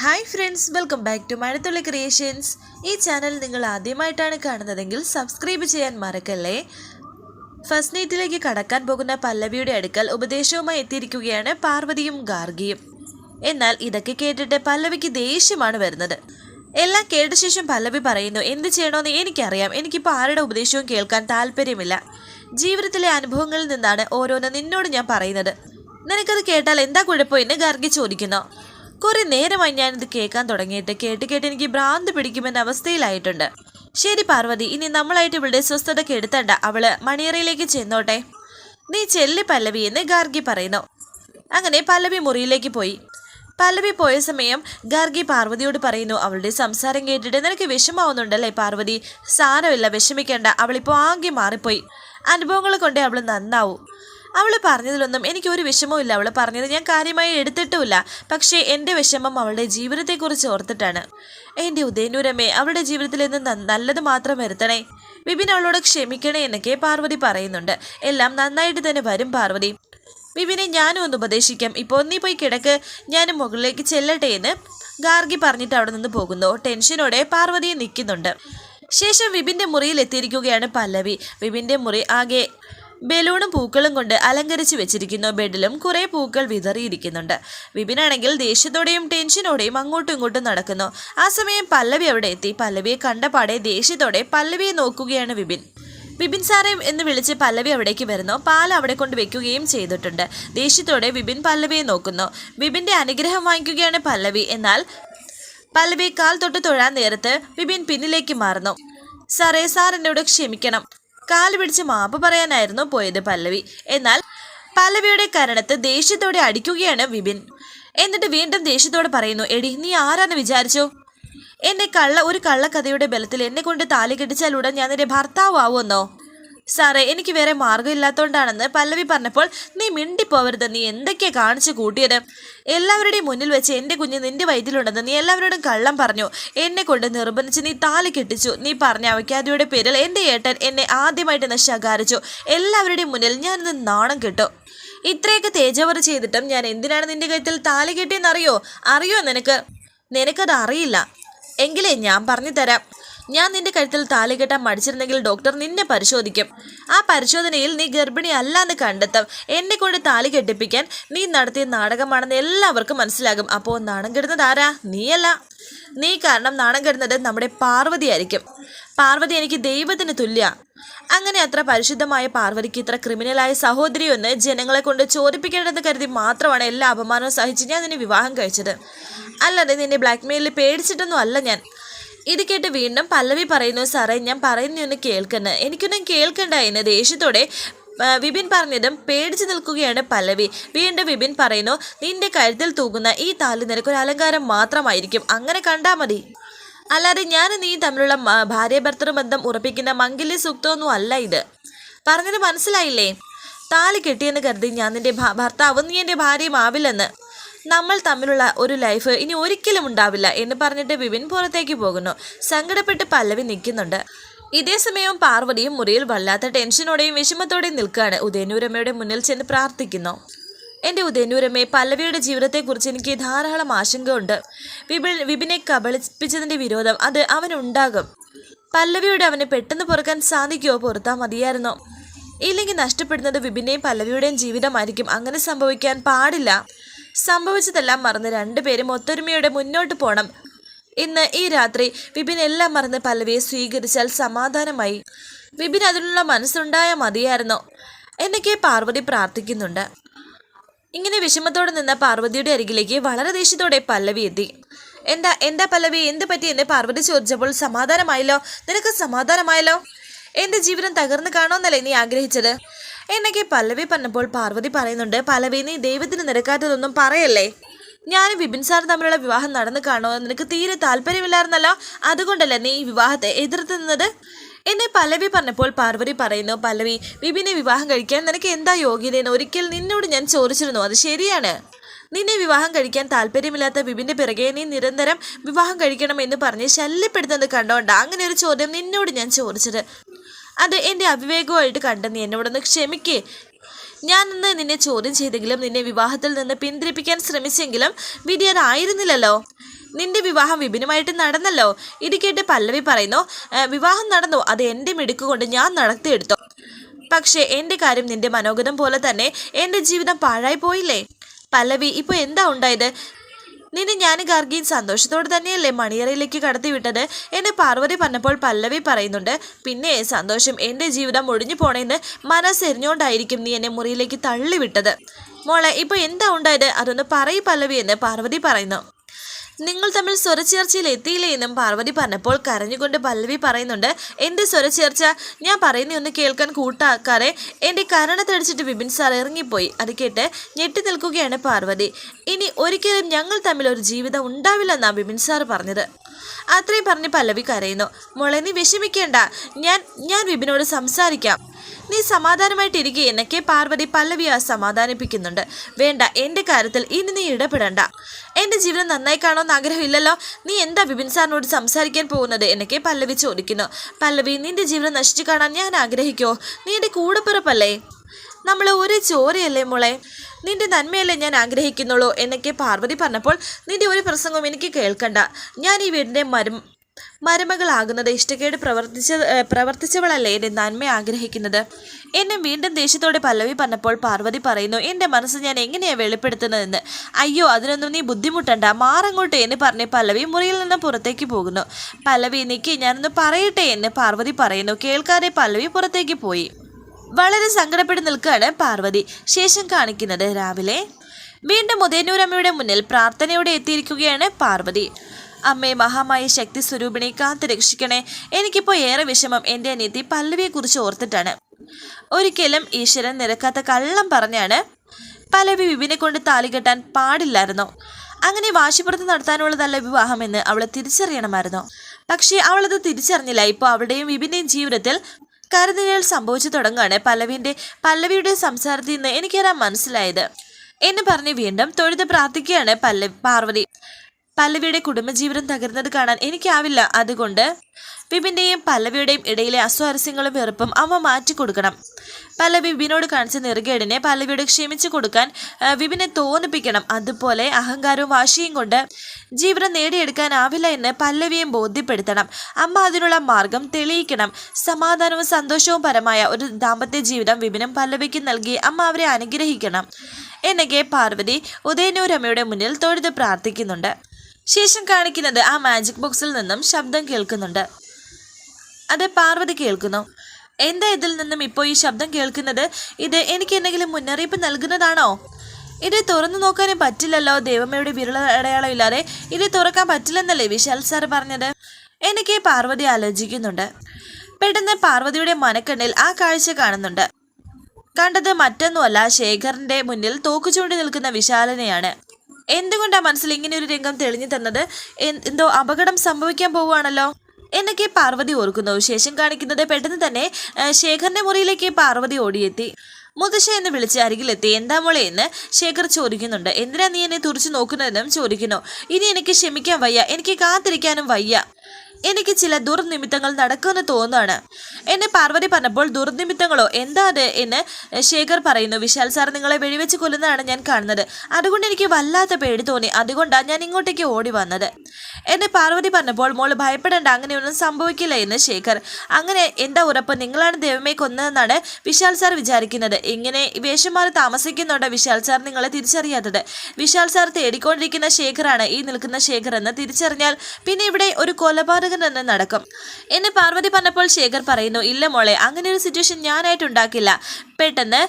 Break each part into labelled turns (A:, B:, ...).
A: Hi friends welcome back to Mazhathulli creations ഈ channel നിങ്ങൾ ആദ്യമായിട്ടാണ് കാണുന്നതെങ്കിൽ സബ്സ്ക്രൈബ് ചെയ്യാൻ മറക്കല്ലേ? ഫസ്റ്റ് നൈറ്റിലേക്ക് കടക്കാൻ പോകുന്ന പല്ലവിയുടെ അടുക്കൽ ഉപദേശവുമായി എത്തിയിരിക്കുകയാണ് പാർവതിയും ഗാർഗിയും. എന്നാൽ ഇതൊക്കെ കേട്ടിട്ട് പല്ലവിക്ക് ദേഷ്യമാണ് വരുന്നത്. എല്ലാം കേട്ട ശേഷം പല്ലവി പറയുന്നു എന്ത് ചെയ്യണമെന്ന് എനിക്കറിയാം. എനിക്കിപ്പോൾ ആരുടെ ഉപദേശവും കേൾക്കാൻ താല്പര്യമില്ല. ജീവിതത്തിലെ അനുഭവങ്ങളിൽ നിന്നാണ് ഓരോന്ന് നിന്നോട് ഞാൻ പറയുന്നത്. നിനക്കത് കേട്ടാൽ എന്താ കുഴപ്പമെന്ന് ഗാർഗി ചോദിക്കുന്നു. കുറെ നേരമായി ഞാനിത് കേൾക്കാൻ തുടങ്ങിയിട്ട് കേട്ട് കേട്ട് എനിക്ക് ഭ്രാന്ത് പിടിക്കുമെന്ന അവസ്ഥയിലായിട്ടുണ്ട്. ശരി പാർവതി ഇനി നമ്മളായിട്ട് ഇവളുടെ സ്വസ്ഥത കെടുത്തണ്ട അവൾ മണിയറയിലേക്ക് ചെന്നോട്ടെ. നീ ചെല്ലി പല്ലവി എന്ന് ഗാർഗി പറയുന്നു. അങ്ങനെ പല്ലവി മുറിയിലേക്ക് പോയി. പല്ലവി പോയ സമയം ഗാർഗി പാർവതിയോട് പറയുന്നു അവളുടെ സംസാരം കേട്ടിട്ട് നിനക്ക് വിഷമാവുന്നുണ്ടല്ലേ പാർവതി? സാരമില്ല വിഷമിക്കേണ്ട. അവളിപ്പോൾ ആകെ മാറിപ്പോയി. അനുഭവങ്ങൾ കൊണ്ടേ അവൾ നന്നാവൂ. അവൾ പറഞ്ഞതിലൊന്നും എനിക്ക് ഒരു വിഷമവും ഇല്ല. അവൾ പറഞ്ഞത് ഞാൻ കാര്യമായി എടുത്തിട്ടുമില്ല. പക്ഷേ എന്റെ വിഷമം അവളുടെ ജീവിതത്തെക്കുറിച്ച് ഓർത്തിട്ടാണ്. എന്റെ ഉദയനൂരമ്മേ അവളുടെ ജീവിതത്തിൽ നിന്ന് നല്ലത് മാത്രം വരുത്തണേ. വിപിൻ അവളോട് ക്ഷമിക്കണേ എന്നൊക്കെ പാർവതി പറയുന്നുണ്ട്. എല്ലാം നന്നായിട്ട് തന്നെ വരും പാർവതി. വിപിനെ ഞാനും ഒന്ന് ഉപദേശിക്കാം. ഇപ്പോൾ നീ പോയി കിടക്ക്. ഞാൻ മുകളിലേക്ക് ചെല്ലട്ടെ എന്ന് ഗാർഗി പറഞ്ഞിട്ട് അവിടെ നിന്ന് പോകുന്നു. ടെൻഷനോടെ പാർവതിയെ നിൽക്കുന്നുണ്ട്. ശേഷം വിപിന്റെ മുറിയിൽ എത്തിയിരിക്കുകയാണ് പല്ലവി. വിപിന്റെ മുറി ആകെ ബലൂണും പൂക്കളും കൊണ്ട് അലങ്കരിച്ച് വെച്ചിരിക്കുന്നു ബെഡിലും കുറെ പൂക്കൾ വിതറിയിരിക്കുന്നുണ്ട്. വിപിനാണെങ്കിൽ ദേഷ്യത്തോടെയും ടെൻഷനോടെയും അങ്ങോട്ടും ഇങ്ങോട്ടും നടക്കുന്നു. ആ സമയം പല്ലവി അവിടെ എത്തി. പല്ലവിയെ കണ്ടപാടെ ദേഷ്യത്തോടെ പല്ലവിയെ നോക്കുകയാണ് വിപിൻ. വിപിൻ സാറേ എന്ന് വിളിച്ച് പല്ലവി അവിടേക്ക് വരുന്നു. പാൽ അവിടെ കൊണ്ട് വെക്കുകയും ചെയ്തിട്ടുണ്ട്. ദേഷ്യത്തോടെ വിപിൻ പല്ലവിയെ നോക്കുന്നു. വിപിന്റെ അനുഗ്രഹം വാങ്ങിക്കുകയാണ് പല്ലവി. എന്നാൽ പല്ലവി കാൽ തൊട്ട് തൊഴാൻ നേരത്ത് വിപിൻ പിന്നിലേക്ക് മാറുന്നു. സാറേ സാർ എന്നോട് ക്ഷമിക്കണം. കാൽ പിടിച്ച് മാപ്പ് പറയാനായിരുന്നു പോയത് പല്ലവി. എന്നാൽ പല്ലവിയുടെ കരണത്ത് ദേഷ്യത്തോടെ അടിക്കുകയാണ് വിപിൻ. എന്നിട്ട് വീണ്ടും ദേഷ്യത്തോടെ പറയുന്നു എടി നീ ആരാന്ന് വിചാരിച്ചു? എന്നെ കള്ള ഒരു കള്ളക്കഥയുടെ ബലത്തിൽ എന്നെ കൊണ്ട് താലി കെട്ടിച്ചാൽ ഉടൻ ഞാൻ നിന്റെ ഭർത്താവ് ആവുമെന്നോ? സാറേ എനിക്ക് വേറെ മാർഗമില്ലാത്തോണ്ടാണെന്ന് പല്ലവി പറഞ്ഞപ്പോൾ നീ മിണ്ടിപ്പോവരുത്. നീ എന്തൊക്കെയാ കാണിച്ചു കൂട്ടിയത്? എല്ലാവരുടെയും മുന്നിൽ വെച്ച് എന്റെ കുഞ്ഞ് നിന്റെ വയറ്റിലുണ്ടെന്ന് നീ എല്ലാവരോടും കള്ളം പറഞ്ഞു. എന്നെ കൊണ്ട് നിർബന്ധിച്ച് നീ താലി കെട്ടിച്ചു. നീ പറഞ്ഞ അവയ്ക്കാതിയുടെ പേരിൽ എന്റെ ഏട്ടൻ എന്നെ ആദ്യമായിട്ട് എന്നെ ശകാരിച്ചു എല്ലാവരുടെയും മുന്നിൽ ഞാനിന്ന് നാണം കിട്ടും. ഇത്രയൊക്കെ തേജവറ് ചെയ്തിട്ടും ഞാൻ എന്തിനാണ് നിന്റെ കഴുത്തിൽ താലി കെട്ടിയെന്നറിയോ? അറിയോ നിനക്ക്? നിനക്കത് അറിയില്ല. എങ്കിലേ ഞാൻ പറഞ്ഞു തരാം ഞാൻ നിന്റെ കഴുത്തിൽ താലി കെട്ടാൻ മടിച്ചിരുന്നെങ്കിൽ ഡോക്ടർ നിന്നെ പരിശോധിക്കും. ആ പരിശോധനയിൽ നീ ഗർഭിണി അല്ലാന്ന് കണ്ടെത്തും. എന്നെ കൊണ്ട് താലി കെട്ടിപ്പിക്കാൻ നീ നടത്തിയ നാടകമാണെന്ന് എല്ലാവർക്കും മനസ്സിലാകും. അപ്പോൾ നാണം കെടുന്നത് ആരാ? നീയല്ല. നീ കാരണം നാണം കെടുന്നത് നമ്മുടെ പാർവതിയായിരിക്കും പാർവതി എനിക്ക് ദൈവത്തിന് തുല്യ. അങ്ങനെ അത്ര പരിശുദ്ധമായ പാർവതിക്ക് ഇത്ര ക്രിമിനലായ സഹോദരിയൊന്ന് ജനങ്ങളെ കൊണ്ട് ചോദിപ്പിക്കേണ്ടെന്ന് കരുതി മാത്രമാണ് എല്ലാ അപമാനവും സഹിച്ച് ഞാൻ നിന്നെ വിവാഹം കഴിച്ചത്. അല്ലാതെ നിന്നെ ബ്ലാക്ക്മെയിലിൽ പേടിച്ചിട്ടൊന്നും അല്ല ഞാൻ. ഇത് കേട്ട് വീണ്ടും പല്ലവി പറയുന്നു സാറേ ഞാൻ പറയുന്നൊന്ന് കേൾക്കുന്നു എനിക്കൊന്നും കേൾക്കണ്ട എന്ന് ദേഷ്യത്തോടെ വിപിൻ പറഞ്ഞതും പേടിച്ചു നിൽക്കുകയാണ് പല്ലവി. വീണ്ടും വിപിൻ പറയുന്നു നിന്റെ കഴുത്തിൽ തൂകുന്ന ഈ താലി നിനക്കൊരു അലങ്കാരം മാത്രമായിരിക്കും. അങ്ങനെ കണ്ടാൽ മതി. അല്ലാതെ ഞാൻ നീ തമ്മിലുള്ള ഭാര്യ ഭർത്തൃ ബന്ധം ഉറപ്പിക്കുന്ന മംഗല്യ സൂക്തമൊന്നും അല്ല ഇത്. പറഞ്ഞത് മനസ്സിലായില്ലേ? താലി കെട്ടിയെന്ന് കരുതി ഞാൻ നിന്റെ ഭർത്താവും നീ എന്റെ ഭാര്യയും ആവില്ലെന്ന്. നമ്മൾ തമ്മിലുള്ള ഒരു ലൈഫ് ഇനി ഒരിക്കലും ഉണ്ടാവില്ല എന്ന് പറഞ്ഞിട്ട് വിപിൻ പുറത്തേക്ക് പോകുന്നു. സങ്കടപ്പെട്ട് പല്ലവി നിൽക്കുന്നുണ്ട്. ഇതേ സമയം പാർവതിയും മുറിയിൽ വല്ലാത്ത ടെൻഷനോടെയും വിഷമത്തോടെയും നിൽക്കുകയാണ്. ഉദയനൂരമ്മയുടെ മുന്നിൽ ചെന്ന് പ്രാർത്ഥിക്കുന്നു. എന്റെ ഉദയനൂരമ്മയെ പല്ലവിയുടെ ജീവിതത്തെക്കുറിച്ച് എനിക്ക് ധാരാളം ആശങ്കയുണ്ട്. വിപിൻ വിപിനെ കബളിപ്പിച്ചതിന്റെ വിരോധം അത് അവനുണ്ടാകും. പല്ലവിയുടെ അവനെ പെട്ടെന്ന് പൊറുക്കാൻ സാധിക്കുമോ പൊറുത്താൽ മതിയായിരുന്നു. ഇല്ലെങ്കിൽ നഷ്ടപ്പെടുന്നത് വിപിന്റെയും പല്ലവിയുടെയും ജീവിതമായിരിക്കും. അങ്ങനെ സംഭവിക്കാൻ പാടില്ല. സംഭവിച്ചതെല്ലാം മറന്ന് രണ്ടുപേരും ഒത്തൊരുമയോടെ മുന്നോട്ട് പോകണം ഇന്ന് ഈ രാത്രി വിപിൻ എല്ലാം മറന്ന് പല്ലവിയെ സ്വീകരിച്ചാൽ സമാധാനമായി. വിപിൻ അതിനുള്ള മനസ്സുണ്ടായാൽ മതിയായിരുന്നോ. എന്നൊക്കെ പാർവതി പ്രാർത്ഥിക്കുന്നുണ്ട്. ഇങ്ങനെ വിഷമത്തോടെ നിന്ന പാർവതിയുടെ അരികിലേക്ക് വളരെ ദേഷ്യത്തോടെ പല്ലവി എത്തി. എന്താ എന്താ പല്ലവി? എന്ത് പറ്റി? എന്ന് പാർവതി ചോദിച്ചപ്പോൾ സമാധാനമായല്ലോ? നിനക്ക് സമാധാനമായല്ലോ? എന്റെ ജീവിതം തകർന്നു കാണുമെന്നല്ലേ നീ ആഗ്രഹിച്ചത്? എന്നൊക്കെ പല്ലവി പറഞ്ഞപ്പോൾ പാർവതി പറയുന്നുണ്ട് പല്ലവി നീ ദൈവത്തിന് നിരക്കാത്തതൊന്നും പറയല്ലേ? ഞാനും വിപിൻ സാർ തമ്മിലുള്ള വിവാഹം നടന്നു കാണുമോ നിനക്ക് തീരെ താല്പര്യമില്ലായിരുന്നല്ലോ? അതുകൊണ്ടല്ലേ നീ ഈ വിവാഹത്തെ എതിർത്ത് നിന്നത് എന്നെ പല്ലവി പറഞ്ഞപ്പോൾ പാർവതി പറയുന്നു പല്ലവി വിപിനെ വിവാഹം കഴിക്കാൻ നിനക്ക് എന്താ യോഗ്യതയെന്ന് ഒരിക്കൽ നിന്നോട് ഞാൻ ചോദിച്ചിരുന്നു. അത് ശരിയാണ്. നിന്നെ വിവാഹം കഴിക്കാൻ താല്പര്യമില്ലാത്ത വിപിന്റെ പിറകെ നീ നിരന്തരം വിവാഹം കഴിക്കണം എന്ന് പറഞ്ഞ് ശല്യപ്പെടുത്തുന്നത് കണ്ടോണ്ട? അങ്ങനെ ഒരു ചോദ്യം നിന്നോട് ഞാൻ ചോദിച്ചത്. അത് എന്റെ അവിവേകമായിട്ട് കണ്ട നീ എന്നോടൊന്ന് ക്ഷമിക്കേ. ഞാൻ ഇന്ന് നിന്നെ ചോദ്യം ചെയ്തെങ്കിലും നിന്നെ വിവാഹത്തിൽ നിന്ന് പിന്തിരിപ്പിക്കാൻ ശ്രമിച്ചെങ്കിലും വിധി അതായിരുന്നില്ലല്ലോ നിന്റെ വിവാഹം വിപിനുമായിട്ട് നടന്നല്ലോ. ഇത് കേട്ട് പല്ലവി പറയുന്നു വിവാഹം നടന്നു. അത് എന്റെ മിടുക്കുകൊണ്ട് ഞാൻ നടത്തിയെടുത്തു. പക്ഷേ എന്റെ കാര്യം നിന്റെ മനോഗതം പോലെ തന്നെ എന്റെ ജീവിതം പാഴായി പോയില്ലേ? പല്ലവി ഇപ്പോൾ എന്താ ഉണ്ടായത്? നിന്നെ ഞാൻ ഗാർഗിയും സന്തോഷത്തോടെ തന്നെയല്ലേ മണിയറയിലേക്ക് കടത്തി വിട്ടത്? എന്നെ പാർവതി പറഞ്ഞപ്പോൾ പല്ലവി പറയുന്നുണ്ട്. പിന്നെ സന്തോഷം എന്റെ ജീവിതം ഒഴിഞ്ഞു പോണേന്ന് മനസ്സെരിഞ്ഞുകൊണ്ടായിരിക്കും നീ എന്നെ മുറിയിലേക്ക് തള്ളിവിട്ടത്. മോളെ ഇപ്പോൾ എന്താ ഉണ്ടായത്? അതൊന്ന് പറയ് പല്ലവി എന്ന് പാർവതി പറയുന്നു. നിങ്ങൾ തമ്മിൽ സ്വരച്ചേർച്ചയിൽ എത്തിയില്ലേ എന്നും പാർവതി പറഞ്ഞപ്പോൾ കരഞ്ഞുകൊണ്ട് പല്ലവി പറയുന്നുണ്ട് എന്റെ സ്വരച്ചേർച്ച? ഞാൻ പറയുന്ന ഒന്ന് കേൾക്കാൻ കൂട്ടാക്കാതെ എന്റെ കരണത്തടിച്ചിട്ട് വിപിൻ സാർ ഇറങ്ങിപ്പോയി. അത് കേട്ട് ഞെട്ടി നിൽക്കുകയാണ് പാർവതി. ഇനി ഒരിക്കലും ഞങ്ങൾ തമ്മിൽ ഒരു ജീവിതം ഉണ്ടാവില്ലെന്നാണ് വിപിൻ സാർ പറഞ്ഞത്. അത്രയും പറഞ്ഞ് പല്ലവി കരയുന്നു. മോളെ നീ വിഷമിക്കേണ്ട. ഞാൻ ഞാൻ വിപിനോട് സംസാരിക്കാം. നീ സമാധാനമായിട്ടിരിക്കുക എന്നൊക്കെ പാർവതി പല്ലവിയെ സമാധാനിപ്പിക്കുന്നുണ്ട്. വേണ്ട എന്റെ കാര്യത്തിൽ ഇനി നീ ഇടപെടണ്ട. എന്റെ ജീവിതം നന്നായി കാണുമെന്ന് ആഗ്രഹമില്ലല്ലോ? നീ എന്താ വിപിൻ സാറിനോട് സംസാരിക്കാൻ പോകുന്നത് എന്നൊക്കെ പല്ലവി ചോദിക്കുന്നു. പല്ലവി നിന്റെ ജീവിതം നശിച്ചു കാണാൻ ഞാൻ ആഗ്രഹിക്കോ? നീ എന്റെ കൂടെപ്പിറപ്പല്ലേ? നമ്മൾ ഒരു ചോരയല്ലേ മോളെ? നിന്റെ നന്മയല്ലേ ഞാൻ ആഗ്രഹിക്കുന്നുള്ളൂ എന്നൊക്കെ പാർവതി പറഞ്ഞപ്പോൾ നിന്റെ ഒരു പ്രസംഗവും എനിക്ക് കേൾക്കണ്ട. ഞാൻ ഈ വീടിന്റെ മരും മരുമകളാകുന്നത് ഇഷ്ടക്കേട് പ്രവർത്തിച്ച പ്രവർത്തിച്ചവളല്ലേ എന്റെ നന്മ ആഗ്രഹിക്കുന്നത്? എന്നെ വീണ്ടും ദേഷ്യത്തോടെ പല്ലവി പറഞ്ഞപ്പോൾ പാർവതി പറയുന്നു എന്റെ മനസ്സ് ഞാൻ എങ്ങനെയാണ് വെളിപ്പെടുത്തുന്നതെന്ന്? അയ്യോ അതിനൊന്നും നീ ബുദ്ധിമുട്ടണ്ട. മാറങ്ങോട്ടെ എന്ന് പറഞ്ഞ് പല്ലവി മുറിയിൽ നിന്ന് പുറത്തേക്ക് പോകുന്നു. പല്ലവി നിൽക്കി ഞാനൊന്ന് പറയട്ടെ എന്ന് പാർവതി പറയുന്നു. കേൾക്കാതെ പല്ലവി പുറത്തേക്ക് പോയി. വളരെ സങ്കടപ്പെട്ട് നിൽക്കുകയാണ് പാർവതി. ശേഷം കാണിക്കുന്നത് രാവിലെ. വീണ്ടും ഉദയനൂരമ്മയുടെ മുന്നിൽ പ്രാർത്ഥനയോടെ എത്തിയിരിക്കുകയാണ് പാർവതി. അമ്മേ മഹാമായ ശക്തി സ്വരൂപിണി കാത്തു രക്ഷിക്കണേ. എനിക്കിപ്പോൾ ഏറെ വിഷമം. എന്റെ അനിയത്തി പല്ലവിയെക്കുറിച്ച് ഓർത്തിട്ടാണ്. ഒരിക്കലും ഈശ്വരൻ നിരക്കാത്ത കള്ളം പറഞ്ഞാണ് പല്ലവി വിപിനെ കൊണ്ട് താലി കെട്ടാൻ പാടില്ലായിരുന്നു. അങ്ങനെ വാശിപ്പുറത്ത് നടത്താനുള്ളതല്ല വിവാഹമെന്ന് അവൾ തിരിച്ചറിയണമായിരുന്നു. പക്ഷേ അവളത് തിരിച്ചറിഞ്ഞില്ല. ഇപ്പോൾ അവളുടെയും വിപിന്റെയും ജീവിതത്തിൽ കരുതലുകൾ സംഭവിച്ചു തുടങ്ങുകയാണ് പല്ലവിന്റെ പല്ലവിയുടെ സംസാരത്തിൽ നിന്ന് എനിക്കറിയാൻ മനസ്സിലായത്. എന്ന് പറഞ്ഞ് വീണ്ടും തൊഴുത് പ്രാർത്ഥിക്കുകയാണ് പല്ലവി പാർവതി. പല്ലവിയുടെ കുടുംബജീവിതം തകർന്നത് കാണാൻ എനിക്കാവില്ല. അതുകൊണ്ട് വിപിന്റെയും പല്ലവിയുടെയും ഇടയിലെ അസ്വാരസ്യങ്ങളും വെറുപ്പും അവ മാറ്റിക്കൊടുക്കണം പല്ലവി വിപിനോട് കാണിച്ച നെറുകേടിനെ പല്ലവിയോട് ക്ഷമിച്ചു കൊടുക്കാൻ വിപിനെ തോന്നിപ്പിക്കണം. അതുപോലെ അഹങ്കാരവും വാശിയും കൊണ്ട് ജീവിതം നേടിയെടുക്കാനാവില്ല എന്ന് പല്ലവിയും ബോധ്യപ്പെടുത്തണം. അമ്മ അതിനുള്ള മാർഗം തെളിയിക്കണം. സമാധാനവും സന്തോഷവും പരമായ ഒരു ദാമ്പത്യ ജീവിതം വിപിനും പല്ലവിക്കും നൽകി അമ്മ അവരെ അനുഗ്രഹിക്കണം. എന്നൊക്കെ പാർവതി ഉദയനൂരമ്മയുടെ മുന്നിൽ തൊഴുത് പ്രാർത്ഥിക്കുന്നുണ്ട്. ശേഷം കാണിക്കുന്നത് ആ മാജിക് ബോക്സിൽ നിന്നും ശബ്ദം കേൾക്കുന്നുണ്ട്. അതെ പാർവതി കേൾക്കുന്നു. എന്താ ഇതിൽ നിന്നും ഇപ്പോൾ ഈ ശബ്ദം കേൾക്കുന്നത്? ഇത് എനിക്ക് എന്തെങ്കിലും മുന്നറിയിപ്പ് നൽകുന്നതാണോ? ഇത് തുറന്നു നോക്കാനും പറ്റില്ലല്ലോ. ദേവമ്മയുടെ വിരള അടയാളം ഇല്ലാതെ ഇത് തുറക്കാൻ പറ്റില്ലെന്നല്ലേ വിശാൽ സാർ പറഞ്ഞത്? എനിക്ക് പാർവതി ആലോചിക്കുന്നുണ്ട്. പെട്ടെന്ന് പാർവതിയുടെ മനക്കണ്ണിൽ ആ കാഴ്ച കാണുന്നുണ്ട്. കണ്ടത് മറ്റൊന്നുമല്ല ശേഖറിന്റെ മുന്നിൽ തോക്കു ചൂണ്ടി നിൽക്കുന്ന വിശാലനെയാണ്. എന്തുകൊണ്ടാ മനസ്സിൽ ഇങ്ങനെ ഒരു രംഗം തെളിഞ്ഞു തന്നത്? എന്തോ അപകടം സംഭവിക്കാൻ പോവുകയാണല്ലോ? എന്നൊക്കെ പാർവതി ഓർക്കുന്നു. ശേഷം കാണിക്കുന്നത് പെട്ടെന്ന് തന്നെ ശേഖറിന്റെ മുറിയിലേക്ക് പാർവതി ഓടിയെത്തി. മുതശ്ശ എന്ന് വിളിച്ച് അരികിലെത്തി. എന്താ മോളെ എന്ന് ശേഖർ ചോദിക്കുന്നുണ്ട്. എന്തിനാ നീ എന്നെ തുറച്ചു നോക്കുന്നതെന്നും ചോദിക്കുന്നു. ഇനി എനിക്ക് ക്ഷമിക്കാൻ വയ്യ. എനിക്ക് കാത്തിരിക്കാനും വയ്യ. എനിക്ക് ചില ദുർനിമിത്തങ്ങൾ നടക്കുമെന്ന് തോന്നുകയാണ്. എന്നെ പാർവതി പറഞ്ഞപ്പോൾ ദുർനിമിത്തങ്ങളോ? എന്താ അത് എന്ന് ശേഖർ പറയുന്നു. വിശാൽ സാർ നിങ്ങളെ വെടിവെച്ച് കൊല്ലുന്നതാണ് ഞാൻ കാണുന്നത്. അതുകൊണ്ട് എനിക്ക് വല്ലാത്ത പേടി തോന്നി. അതുകൊണ്ടാണ് ഞാൻ ഇങ്ങോട്ടേക്ക് ഓടി വന്നത്. എന്നെ പാർവതി പറഞ്ഞപ്പോൾ മോൾ ഭയപ്പെടേണ്ട. അങ്ങനെയൊന്നും സംഭവിക്കില്ല എന്ന് ശേഖർ. അങ്ങനെ എന്താ ഉറപ്പ്? നിങ്ങളാണ് ദൈവമേ കൊന്നതെന്നാണ് വിശാൽ സാർ വിചാരിക്കുന്നത്. ഇങ്ങനെ വേഷം മാറി താമസിക്കുന്നുണ്ട് വിശാൽ സാർ നിങ്ങളെ തിരിച്ചറിയാത്തത്. വിശാൽ സാർ തേടിക്കൊണ്ടിരിക്കുന്ന ശേഖറാണ് ഈ നിൽക്കുന്ന ശേഖർ എന്ന് തിരിച്ചറിഞ്ഞാൽ പിന്നെ ഇവിടെ ഒരു കൊലപാതകം തന്നെ നടക്കും എന്നെ പാർവതി പറഞ്ഞപ്പോൾ ശേഖർ പറയുന്നു ഇല്ല മോളെ അങ്ങനെ ഒരു സിറ്റുവേഷൻ ഞാനായിട്ട് ഉണ്ടാക്കില്ല. പെട്ടെന്ന്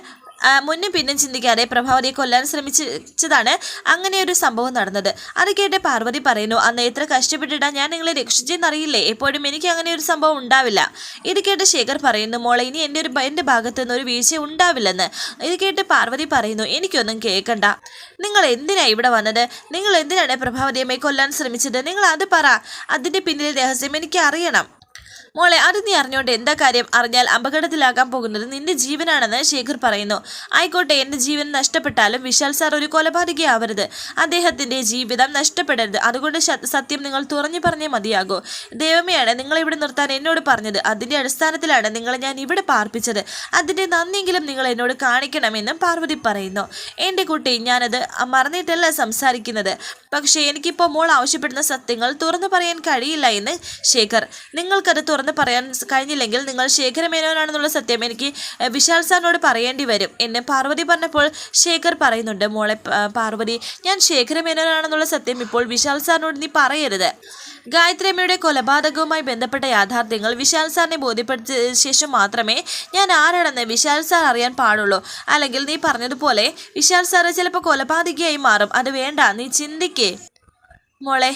A: മുന്നും പിന്നും ചിന്തിക്കാതെ പ്രഭാവതിയെ കൊല്ലാൻ ശ്രമിച്ചതാണ് അങ്ങനെ ഒരു സംഭവം നടന്നത്. അത് കേട്ട് പാർവതി പറയുന്നു അന്ന് എത്ര കഷ്ടപ്പെട്ടിട്ടാ ഞാൻ നിങ്ങളെ രക്ഷിച്ചെന്നറിയില്ലേ? എപ്പോഴും എനിക്ക് അങ്ങനെ ഒരു സംഭവം ഉണ്ടാവില്ല. ഇത് കേട്ട് ശേഖർ പറയുന്നു മോളെ ഇനി എന്റെ ഒരു എന്റെ ഭാഗത്തു നിന്ന് ഒരു വീഴ്ച ഉണ്ടാവില്ലെന്ന്. ഇത് കേട്ട് പാർവതി പറയുന്നു എനിക്കൊന്നും കേൾക്കണ്ട നിങ്ങൾ എന്തിനാ ഇവിടെ വന്നത്? നിങ്ങൾ എന്തിനാണ് പ്രഭാവതിയമ്മയെ കൊല്ലാൻ ശ്രമിച്ചത്? നിങ്ങൾ അത് പറ. അതിന്റെ പിന്നിലെ രഹസ്യം എനിക്ക് അറിയണം. മോളെ അത് നീ അറിഞ്ഞോണ്ട് എന്താ കാര്യം? അറിഞ്ഞാൽ അപകടത്തിലാകാൻ പോകുന്നത് നിന്റെ ജീവനാണെന്ന് ശേഖർ പറയുന്നു. ആയിക്കോട്ടെ എന്റെ ജീവൻ നഷ്ടപ്പെട്ടാലും വിശാൽ സാർ ഒരു കൊലപാതകയാവരുത്. അദ്ദേഹത്തിന്റെ ജീവിതം നഷ്ടപ്പെടരുത്. അതുകൊണ്ട് സത്യം നിങ്ങൾ തുറഞ്ഞു പറഞ്ഞേ മതിയാകൂ. ദൈവമേയാണ് നിങ്ങൾ ഇവിടെ നിർത്താൻ എന്നോട് പറഞ്ഞത്. അതിന്റെ അടിസ്ഥാനത്തിലാണ് നിങ്ങളെ ഞാൻ ഇവിടെ പാർപ്പിച്ചത്. അതിന്റെ നന്ദിയെങ്കിലും നിങ്ങൾ എന്നോട് കാണിക്കണമെന്നും പാർവതി പറയുന്നു. എന്റെ കുട്ടി ഞാനത് മറന്നിട്ടല്ല സംസാരിക്കുന്നത്. പക്ഷേ എനിക്കിപ്പോൾ മോൾ ആവശ്യപ്പെടുന്ന സത്യങ്ങൾ തുറന്നു പറയാൻ കഴിയില്ല എന്ന് ശേഖർ. നിങ്ങൾക്കത് പറയാൻ കഴിഞ്ഞില്ലെങ്കിൽ നിങ്ങൾ ശേഖര മേനോനാണെന്നുള്ള സത്യം എനിക്ക് വിശാൽ സാറിനോട് പറയേണ്ടി വരും. എന്നെ പാർവതി പറഞ്ഞപ്പോൾ ശേഖർ പറയുന്നുണ്ട് മോളെ പാർവതി ഞാൻ ശേഖര മേനോനാണെന്നുള്ള സത്യം ഇപ്പോൾ വിശാൽ സാറിനോട് നീ പറയരുത്. ഗായത്രി അമ്മയുടെ കൊലപാതകവുമായി ബന്ധപ്പെട്ട യാഥാർത്ഥ്യങ്ങൾ വിശാൽ സാറിനെ ബോധ്യപ്പെടുത്തിയ ശേഷം മാത്രമേ ഞാൻ ആരാണെന്ന് വിശാൽ സാർ അറിയാൻ പാടുള്ളൂ. അല്ലെങ്കിൽ നീ പറഞ്ഞതുപോലെ വിശാൽ സാറ് ചിലപ്പോൾ കൊലപാതകയായി മാറും. അത് വേണ്ട നീ ചിന്തിക്കേ. മോളെ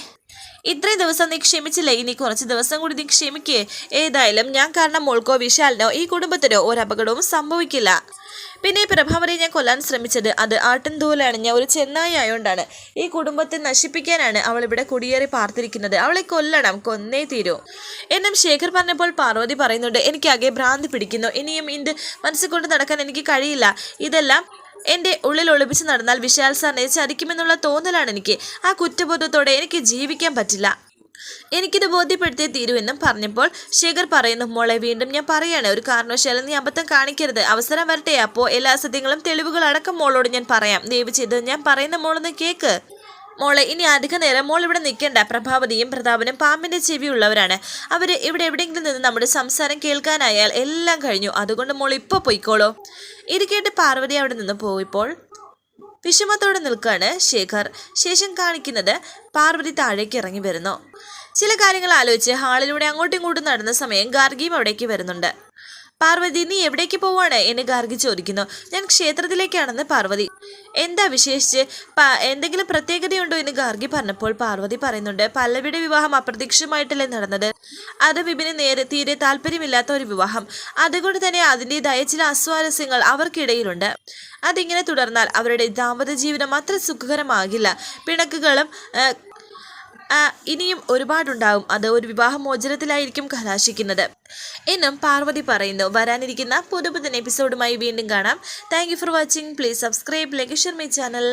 A: ഇത്രയും ദിവസം നീ ക്ഷമിച്ചില്ലേ? ഇനി കുറച്ച് ദിവസം കൂടി നീ ക്ഷമിക്കേ. ഏതായാലും ഞാൻ കാരണം മോൾക്കോ വിശാലിനോ ഈ കുടുംബത്തിനോ ഒരു അപകടവും സംഭവിക്കില്ല. പിന്നെ പ്രഭാവരെ ഞാൻ കൊല്ലാൻ ശ്രമിച്ചത് അത് ആട്ടിൻതോലണിഞ്ഞ ഒരു ചെന്നായി ആയതുകൊണ്ടാണ് ഈ കുടുംബത്തെ നശിപ്പിക്കാനാണ് അവൾ ഇവിടെ കുടിയേറി പാർത്തിരിക്കുന്നത്. അവളെ കൊല്ലണം കൊന്നേ തീരൂ. എന്നും ശേഖർ പറഞ്ഞപ്പോൾ പാർവതി പറയുന്നുണ്ട് എനിക്കാകെ ഭ്രാന്തി പിടിക്കുന്നു. ഇനിയും ഇത് മനസ്സിൽ കൊണ്ട് നടക്കാൻ എനിക്ക് കഴിയില്ല. ഇതെല്ലാം എന്റെ ഉള്ളിൽ ഒളിപ്പിച്ച് നടന്നാൽ വിശാൽ സാറിനെ ചതിക്കുമെന്നുള്ള തോന്നലാണ് എനിക്ക്. ആ കുറ്റബോധത്തോടെ എനിക്ക് ജീവിക്കാൻ പറ്റില്ല. എനിക്കിത് ബോധ്യപ്പെടുത്തിയേ തീരുവെന്നും പറഞ്ഞപ്പോൾ ശേഖർ പറയുന്നു മോളെ വീണ്ടും ഞാൻ പറയാണ് ഒരു കാരണവശാലും നീ അബദ്ധം കാണിക്കരുത്. അവസരം വരട്ടെ അപ്പോൾ എല്ലാ സത്യങ്ങളും തെളിവുകൾ അടക്കം മോളോട് ഞാൻ പറയാം. ദയവ് ചെയ്ത് ഞാൻ പറയുന്ന മോളൊന്ന് കേക്ക്. മോളെ ഇനി അധിക നേരം മോൾ ഇവിടെ നിൽക്കേണ്ട. പ്രഭാവതിയും പ്രതാപനും പാമ്പിന്റെ ചെവി ഉള്ളവരാണ് അവർ ഇവിടെ എവിടെയെങ്കിലും നിന്ന് നമ്മുടെ സംസാരം കേൾക്കാനായാൽ എല്ലാം കഴിഞ്ഞു. അതുകൊണ്ട് മോൾ ഇപ്പോൾ പോയിക്കോളോ. ഇത് പാർവതി അവിടെ നിന്ന് പോയിപ്പോൾ വിഷമത്തോടെ നിൽക്കുകയാണ് ശേഖർ. ശേഷം കാണിക്കുന്നത് പാർവതി താഴേക്ക് ഇറങ്ങി വരുന്നു. ചില കാര്യങ്ങൾ ആലോചിച്ച് ഹാളിലൂടെ അങ്ങോട്ടും ഇങ്ങോട്ടും നടന്ന സമയം ഗാർഗിയും അവിടേക്ക് വരുന്നുണ്ട്. പാർവതി നീ എവിടേക്ക് പോവാണ്? എന്ന് ഗാർഗി ചോദിക്കുന്നു. ഞാൻ ക്ഷേത്രത്തിലേക്കാണെന്ന് പാർവതി. എന്താ വിശേഷിച്ച്? എന്തെങ്കിലും പ്രത്യേകതയുണ്ടോ എന്ന് ഗാർഗി പറഞ്ഞപ്പോൾ പാർവതി പറയുന്നുണ്ട് പല്ലവിയുടെ വിവാഹം അപ്രതീക്ഷിതമായിട്ടല്ലേ നടന്നത്? അത് വിപിന് നേരെ തീരെ താല്പര്യമില്ലാത്ത ഒരു വിവാഹം. അതുകൊണ്ട് തന്നെ അതിന്റെതായ ചില അസ്വാരസ്യങ്ങൾ അവർക്കിടയിലുണ്ട്. അതിങ്ങനെ തുടർന്നാൽ അവരുടെ ദാമ്പത്യ ജീവിതം അത്ര സുഖകരമാകില്ല. പിണക്കുകളും ഇനിയും ഒരുപാടുണ്ടാവും. അത് ഒരു വിവാഹമോചനത്തിലായിരിക്കും കലാശിക്കുന്നത്. എന്നും പാർവതി പറയുന്നു. വരാനിരിക്കുന്ന പുതുപുതൻ എപ്പിസോഡുമായി വീണ്ടും കാണാം. Thank for watching please subscribe like share my channel